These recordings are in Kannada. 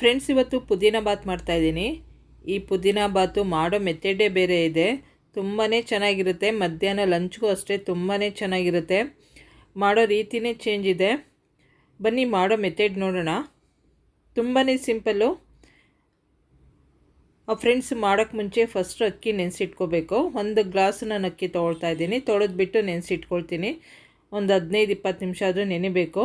ಫ್ರೆಂಡ್ಸ್ ಇವತ್ತು ಪುದೀನ ಬಾತ್ ಮಾಡ್ತಾಯಿದ್ದೀನಿ ಈ ಪುದೀನ ಬಾತು ಮಾಡೋ ಮೆಥಡೇ ಬೇರೆ ಇದೆ. ತುಂಬಾ ಚೆನ್ನಾಗಿರುತ್ತೆ. ಮಧ್ಯಾಹ್ನ ಲಂಚ್ಗೂ ಅಷ್ಟೇ ತುಂಬಾ ಚೆನ್ನಾಗಿರುತ್ತೆ. ಮಾಡೋ ರೀತಿಯೇ ಚೇಂಜ್ ಇದೆ. ಬನ್ನಿ, ಮಾಡೋ ಮೆಥಡ್ ನೋಡೋಣ. ತುಂಬಾ ಸಿಂಪಲ್ಲು ಫ್ರೆಂಡ್ಸ್ ಮಾಡೋಕ್ಕೆ ಮುಂಚೆ ಫಸ್ಟು ಅಕ್ಕಿ ನೆನೆಸಿಟ್ಕೋಬೇಕು. ಒಂದು ಗ್ಲಾಸ್ ನಾನು ಅಕ್ಕಿ ತೊಗೊಳ್ತಾ ಇದ್ದೀನಿ. ತೊಳೆದ್ಬಿಟ್ಟು ನೆನೆಸಿಟ್ಕೊಳ್ತೀನಿ. ಒಂದು ಹದಿನೈದು ಇಪ್ಪತ್ತು ನಿಮಿಷ ಆದರೂ ನೆನೆಬೇಕು.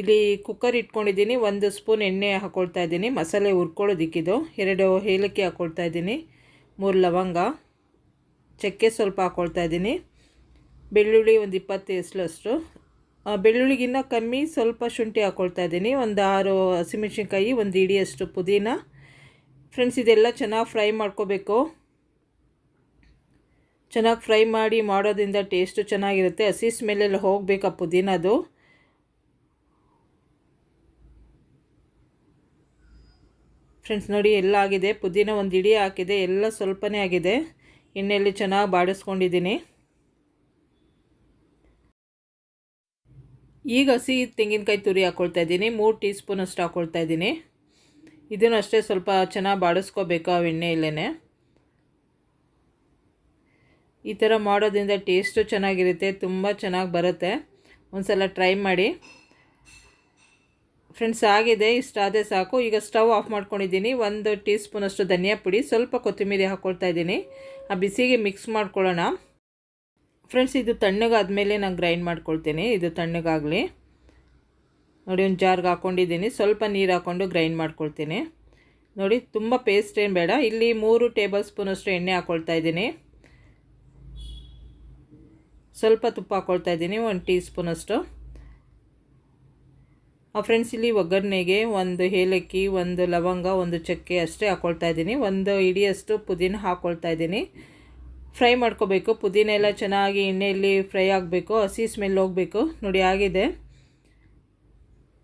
ಇಲ್ಲಿ ಕುಕ್ಕರ್ ಇಟ್ಕೊಂಡಿದ್ದೀನಿ, ಒಂದು ಸ್ಪೂನ್ ಎಣ್ಣೆ ಹಾಕ್ಕೊಳ್ತಾ ಇದ್ದೀನಿ, ಮಸಾಲೆ ಹುರ್ಕೊಳ್ಳೋದಿಕ್ಕಿದು ಎರಡು ಏಲಕ್ಕಿ ಹಾಕ್ಕೊಳ್ತಾ ಇದ್ದೀನಿ, ಮೂರು ಲವಂಗ, ಚಕ್ಕೆ ಸ್ವಲ್ಪ ಹಾಕ್ಕೊಳ್ತಾ ಇದ್ದೀನಿ, ಬೆಳ್ಳುಳ್ಳಿ ಒಂದು ಇಪ್ಪತ್ತು ಎಸ್ಲಷ್ಟು. ಬೆಳ್ಳುಳ್ಳಿಗಿನ್ನ ಕಮ್ಮಿ ಸ್ವಲ್ಪ ಶುಂಠಿ ಹಾಕ್ಕೊಳ್ತಾ ಇದ್ದೀನಿ, ಒಂದು ಆರು ಹಸಿಮೆಣ್ಸಿನ್ಕಾಯಿ, ಒಂದು ಇಡಿಯಷ್ಟು ಪುದೀನ. ಫ್ರೆಂಡ್ಸ್ ಇದೆಲ್ಲ ಚೆನ್ನಾಗಿ ಫ್ರೈ ಮಾಡ್ಕೋಬೇಕು. ಚೆನ್ನಾಗಿ ಫ್ರೈ ಮಾಡಿ ಮಾಡೋದ್ರಿಂದ ಟೇಸ್ಟು ಚೆನ್ನಾಗಿರುತ್ತೆ, ಹಸಿ ಸ್ಮೆಲ್ಲೆಲ್ಲ ಹೋಗಬೇಕು ಪುದೀನದು. ಫ್ರೆಂಡ್ಸ್ ನೋಡಿ, ಎಲ್ಲ ಆಗಿದೆ. ಪುದೀನ ಒಂದು ಇಡಿ ಹಾಕಿದೆ. ಎಲ್ಲ ಸ್ವಲ್ಪನೇ ಆಗಿದೆ. ಎಣ್ಣೆಯಲ್ಲಿ ಚೆನ್ನಾಗಿ ಬಾಡಿಸ್ಕೊಂಡಿದ್ದೀನಿ. ಈಗ ಹಸಿ ತೆಂಗಿನಕಾಯಿ ತುರಿ ಹಾಕ್ಕೊಳ್ತಾ ಇದ್ದೀನಿ. ಮೂರು ಟೀ ಸ್ಪೂನಷ್ಟು ಹಾಕ್ಕೊಳ್ತಾ ಇದ್ದೀನಿ. ಇದನ್ನು ಅಷ್ಟೇ ಸ್ವಲ್ಪ ಚೆನ್ನಾಗಿ ಬಾಡಿಸ್ಕೋಬೇಕು ಆ ಎಣ್ಣೆಯಲ್ಲೇ ಈ ಥರ ಮಾಡೋದ್ರಿಂದ ಟೇಸ್ಟು ಚೆನ್ನಾಗಿರುತ್ತೆ. ತುಂಬ ಚೆನ್ನಾಗಿ ಬರುತ್ತೆ. ಒಂದು ಸಲ ಟ್ರೈ ಮಾಡಿ. ಫ್ರೆಂಡ್ಸ್ ಆಗಿದೆ ಇಷ್ಟಾದರೆ ಸಾಕು. ಈಗ ಸ್ಟವ್ ಆಫ್ ಮಾಡ್ಕೊಂಡಿದ್ದೀನಿ. ಒಂದು ಟೀ ಸ್ಪೂನಷ್ಟು ಧನಿಯಾ ಪುಡಿ, ಸ್ವಲ್ಪ ಕೊತ್ತಂಬರಿ ಹಾಕ್ಕೊಳ್ತಾ ಇದ್ದೀನಿ. ಆ ಬಿಸಿಗೆ ಮಿಕ್ಸ್ ಮಾಡ್ಕೊಳ್ಳೋಣ. ಫ್ರೆಂಡ್ಸ್ ಇದು ತಣ್ಣಗಾದಮೇಲೆ ನಾನು ಗ್ರೈಂಡ್ ಮಾಡ್ಕೊಳ್ತೀನಿ. ಇದು ತಣ್ಣಗಾಗಲಿ. ನೋಡಿ, ಒಂದು ಜಾರ್ಗೆ ಹಾಕ್ಕೊಂಡಿದ್ದೀನಿ ಸ್ವಲ್ಪ ನೀರು ಹಾಕ್ಕೊಂಡು ಗ್ರೈಂಡ್ ಮಾಡ್ಕೊಳ್ತೀನಿ. ನೋಡಿ, ತುಂಬ ಪೇಸ್ಟ್ ಏನು ಬೇಡ. ಇಲ್ಲಿ ಮೂರು ಟೇಬಲ್ ಸ್ಪೂನಷ್ಟು ಎಣ್ಣೆ ಹಾಕ್ಕೊಳ್ತಾ ಇದ್ದೀನಿ. ಸ್ವಲ್ಪ ತುಪ್ಪ ಹಾಕ್ಕೊಳ್ತಾ ಇದ್ದೀನಿ, ಒಂದು ಟೀ ಸ್ಪೂನಷ್ಟು ಫ್ರೆಂಡ್ಸ್ ಇಲ್ಲಿ ಒಗ್ಗರಣೆಗೆ ಒಂದು ಏಲಕ್ಕಿ, ಒಂದು ಲವಂಗ, ಒಂದು ಚಕ್ಕೆ ಅಷ್ಟೇ ಹಾಕ್ಕೊಳ್ತಾ ಇದ್ದೀನಿ. ಒಂದು ಇಡಿಯಷ್ಟು ಪುದೀನ ಹಾಕ್ಕೊಳ್ತಾ ಇದ್ದೀನಿ. ಫ್ರೈ ಮಾಡ್ಕೋಬೇಕು. ಪುದೀನ ಎಲ್ಲ ಚೆನ್ನಾಗಿ ಎಣ್ಣೆಯಲ್ಲಿ ಫ್ರೈ ಆಗಬೇಕು. ಹಸಿ ಸ್ಮೆಲ್ ಹೋಗಬೇಕು. ನೋಡಿ, ಆಗಿದೆ.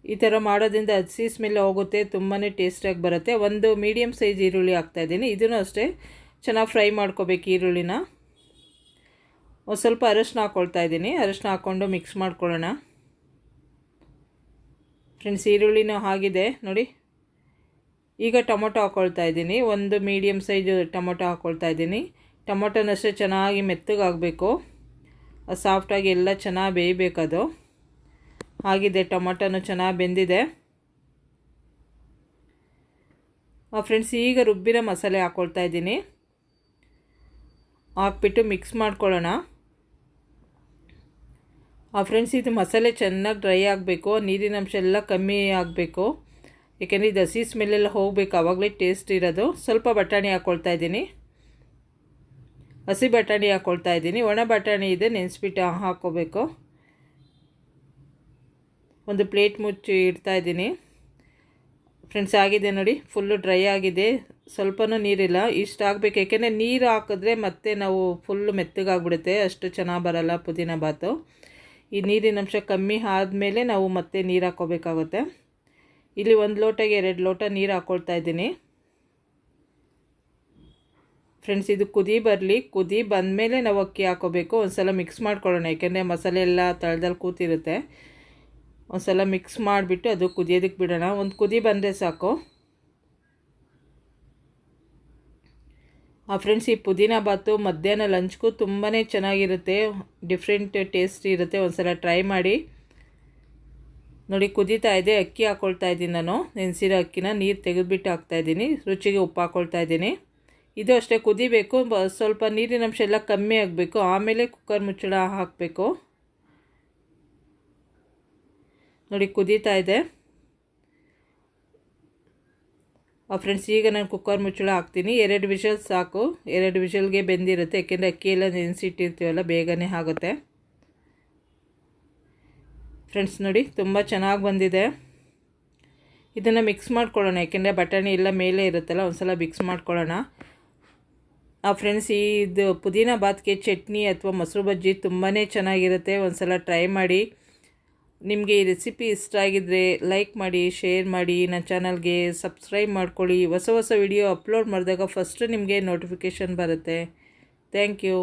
ಈ ಥರ ಮಾಡೋದ್ರಿಂದ ಹಸಿ ಸ್ಮೆಲ್ ಹೋಗುತ್ತೆ. ತುಂಬಾ ಟೇಸ್ಟಿಯಾಗಿ ಬರುತ್ತೆ. ಒಂದು ಮೀಡಿಯಮ್ ಸೈಜ್ ಈರುಳ್ಳಿ ಹಾಕ್ತಾಯಿದ್ದೀನಿ ಇದನ್ನು ಅಷ್ಟೇ ಚೆನ್ನಾಗಿ ಫ್ರೈ ಮಾಡ್ಕೋಬೇಕು ಈರುಳ್ಳಿನ. ಒಂದು ಸ್ವಲ್ಪ ಅರಶಿನ ಹಾಕ್ಕೊಳ್ತಾ ಇದ್ದೀನಿ. ಅರಶಿನ ಹಾಕ್ಕೊಂಡು ಮಿಕ್ಸ್ ಮಾಡ್ಕೊಳ್ಳೋಣ. ಫ್ರೆಂಡ್ಸ್, ಈರುಳ್ಳಿನೂ ಆಗಿದೆ. ನೋಡಿ. ಈಗ ಟೊಮೊಟೊ ಹಾಕ್ಕೊಳ್ತಾ ಇದ್ದೀನಿ. ಒಂದು ಮೀಡಿಯಮ್ ಸೈಜು ಟೊಮೊಟೊ ಹಾಕ್ಕೊಳ್ತಾ ಇದ್ದೀನಿ. ಟೊಮೊಟೊನಷ್ಟೇ ಚೆನ್ನಾಗಿ ಮೆತ್ತಗಾಗಬೇಕು. ಸಾಫ್ಟಾಗಿ ಎಲ್ಲ ಚೆನ್ನಾಗಿ ಬೇಯಬೇಕದು. ಆಗಿದೆ, ಟೊಮೊಟೊನು ಚೆನ್ನಾಗಿ ಬೆಂದಿದೆ. ಫ್ರೆಂಡ್ಸ್, ಈಗ ರುಬ್ಬಿರೋ ಮಸಾಲೆ ಹಾಕ್ಕೊಳ್ತಾ ಇದ್ದೀನಿ. ಹಾಕ್ಬಿಟ್ಟು ಮಿಕ್ಸ್ ಮಾಡ್ಕೊಳ್ಳೋಣ. ಫ್ರೆಂಡ್ಸ್ ಇದು ಮಸಾಲೆ ಚೆನ್ನಾಗಿ ಡ್ರೈ ಆಗಬೇಕು, ನೀರಿನ ಅಂಶ ಎಲ್ಲ ಕಮ್ಮಿ ಆಗಬೇಕು. ಏಕೆಂದರೆ ಇದು ಹಸಿ ಸ್ಮೆಲ್ಲೆಲ್ಲ ಹೋಗಬೇಕು, ಆವಾಗಲೇ ಟೇಸ್ಟ್ ಇರೋದು. ಸ್ವಲ್ಪ ಬಟಾಣಿ ಹಾಕ್ಕೊಳ್ತಾ ಇದ್ದೀನಿ. ಹಸಿ ಬಟಾಣಿ ಹಾಕ್ಕೊಳ್ತಾ ಇದ್ದೀನಿ. ಒಣ ಬಟಾಣಿ ಇದೆ, ನೆನೆಸ್ಬಿಟ್ಟು ಹಾಕ್ಕೋಬೇಕು ಒಂದು ಪ್ಲೇಟ್ ಮುಚ್ಚಿ ಇಡ್ತಾ ಇದ್ದೀನಿ. ಫ್ರೆಂಡ್ಸ್ ಆಗಿದೆ ನೋಡಿ ಫುಲ್ಲು ಡ್ರೈ ಆಗಿದೆ. ಸ್ವಲ್ಪನೂ ನೀರಿಲ್ಲ, ಇಷ್ಟು ಆಗಬೇಕು. ಯಾಕೆಂದರೆ ನೀರು ಹಾಕಿದ್ರೆ ಮತ್ತೆ ನಾವು ಫುಲ್ಲು ಮೆತ್ತಗಾಗ್ಬಿಡುತ್ತೆ. ಅಷ್ಟು ಚೆನ್ನಾಗಿ ಬರೋಲ್ಲ ಪುದೀನ ಬಾತು ಈ ನೀರಿನಂಶ ಕಮ್ಮಿ ಆದಮೇಲೆ ನಾವು ಮತ್ತೆ ನೀರು ಹಾಕ್ಕೋಬೇಕಾಗುತ್ತೆ. ಇಲ್ಲಿ ಒಂದು ಲೋಟಗೆ ಎರಡು ಲೋಟ ನೀರು ಹಾಕ್ಕೊಳ್ತಾ ಇದ್ದೀನಿ. ಫ್ರೆಂಡ್ಸ್ ಇದು ಕುದಿ ಬರಲಿ, ಕುದಿ ಬಂದಮೇಲೆ ನಾವು ಅಕ್ಕಿ ಹಾಕೋಬೇಕು ಒಂದು ಸಲ ಮಿಕ್ಸ್ ಮಾಡ್ಕೊಳ್ಳೋಣ, ಯಾಕೆಂದರೆ ಮಸಾಲೆ ಎಲ್ಲ ತಳದಲ್ಲಿ ಕೂತಿರುತ್ತೆ. ಒಂದು ಸಲ ಮಿಕ್ಸ್ ಮಾಡಿಬಿಟ್ಟು ಅದು ಕುದಿಯೋದಕ್ಕೆ ಬಿಡೋಣ. ಒಂದು ಕುದಿ ಬಂದರೆ ಸಾಕು. ಫ್ರೆಂಡ್ಸ್ ಈ ಪುದೀನ ಬಾತು ಮಧ್ಯಾಹ್ನ ಲಂಚ್ಗೂ ತುಂಬಾ ಚೆನ್ನಾಗಿರುತ್ತೆ. ಡಿಫ್ರೆಂಟ್ ಟೇಸ್ಟ್ ಇರುತ್ತೆ. ಒಂದು ಸಲ ಟ್ರೈ ಮಾಡಿ. ನೋಡಿ, ಕುದೀತಾ ಇದೆ. ಅಕ್ಕಿ ಹಾಕ್ಕೊಳ್ತಾ ಇದ್ದೀನಿ ನಾನು. ನೆನೆಸಿರೋ ಅಕ್ಕಿನ ನೀರು ತೆಗೆದುಬಿಟ್ಟು ಹಾಕ್ತಾಯಿದ್ದೀನಿ ರುಚಿಗೆ ಉಪ್ಪು ಹಾಕ್ಕೊಳ್ತಾ ಇದ್ದೀನಿ. ಇದು ಅಷ್ಟೇ, ಕುದಿಬೇಕು. ಸ್ವಲ್ಪ ನೀರಿನ ಅಂಶ ಎಲ್ಲ ಕಮ್ಮಿ ಆಗಬೇಕು. ಆಮೇಲೆ ಕುಕ್ಕರ್ ಮುಚ್ಚಳ ಹಾಕಬೇಕು. ನೋಡಿ, ಕುದೀತಾ ಇದೆ ಆ ಫ್ರೆಂಡ್ಸ್ ಈಗ ನಾನು ಕುಕ್ಕರ್ ಮುಚ್ಚಳ ಹಾಕ್ತೀನಿ. ಎರಡು ವಿಷಲ್ ಸಾಕು. ಎರಡು ವಿಷಲ್ಗೆ ಬೆಂದಿರುತ್ತೆ. ಯಾಕೆಂದರೆ ಅಕ್ಕಿ ಎಲ್ಲ ನೆನೆಸಿಟ್ಟಿರ್ತೀವಲ್ಲ ಬೇಗನೆ ಆಗುತ್ತೆ. ಫ್ರೆಂಡ್ಸ್ ನೋಡಿ, ತುಂಬ ಚೆನ್ನಾಗಿ ಬಂದಿದೆ. ಇದನ್ನು ಮಿಕ್ಸ್ ಮಾಡ್ಕೊಳ್ಳೋಣ. ಯಾಕೆಂದರೆ ಬಟಾಣಿ ಎಲ್ಲ ಮೇಲೆ ಇರುತ್ತಲ್ಲ ಒಂದು ಸಲ ಮಿಕ್ಸ್ ಮಾಡ್ಕೊಳ್ಳೋಣ. ಆ ಫ್ರೆಂಡ್ಸ್ ಇದು ಪುದೀನ ಬಾತ್ಗೆ ಚಟ್ನಿ ಅಥವಾ ಮೊಸರು ಬಜ್ಜಿ ತುಂಬಾ ಚೆನ್ನಾಗಿರುತ್ತೆ. ಒಂದು ಸಲ ಟ್ರೈ ಮಾಡಿ. ನಿಮಗೆ ಈ ರೆಸಿಪಿ ಇಷ್ಟ ಆಗಿದ್ದರೆ ಲೈಕ್ ಮಾಡಿ ಶೇರ್ ಮಾಡಿ ನನ್ನ ಚಾನಲ್ಗೆ ಸಬ್ಸ್ಕ್ರೈಬ್ ಮಾಡ್ಕೊಳ್ಳಿ. ಹೊಸ ಹೊಸ ವಿಡಿಯೋ ಅಪ್ಲೋಡ್ ಮಾಡಿದಾಗ ಫಸ್ಟು ನಿಮಗೆ ನೋಟಿಫಿಕೇಷನ್ ಬರುತ್ತೆ. Thank you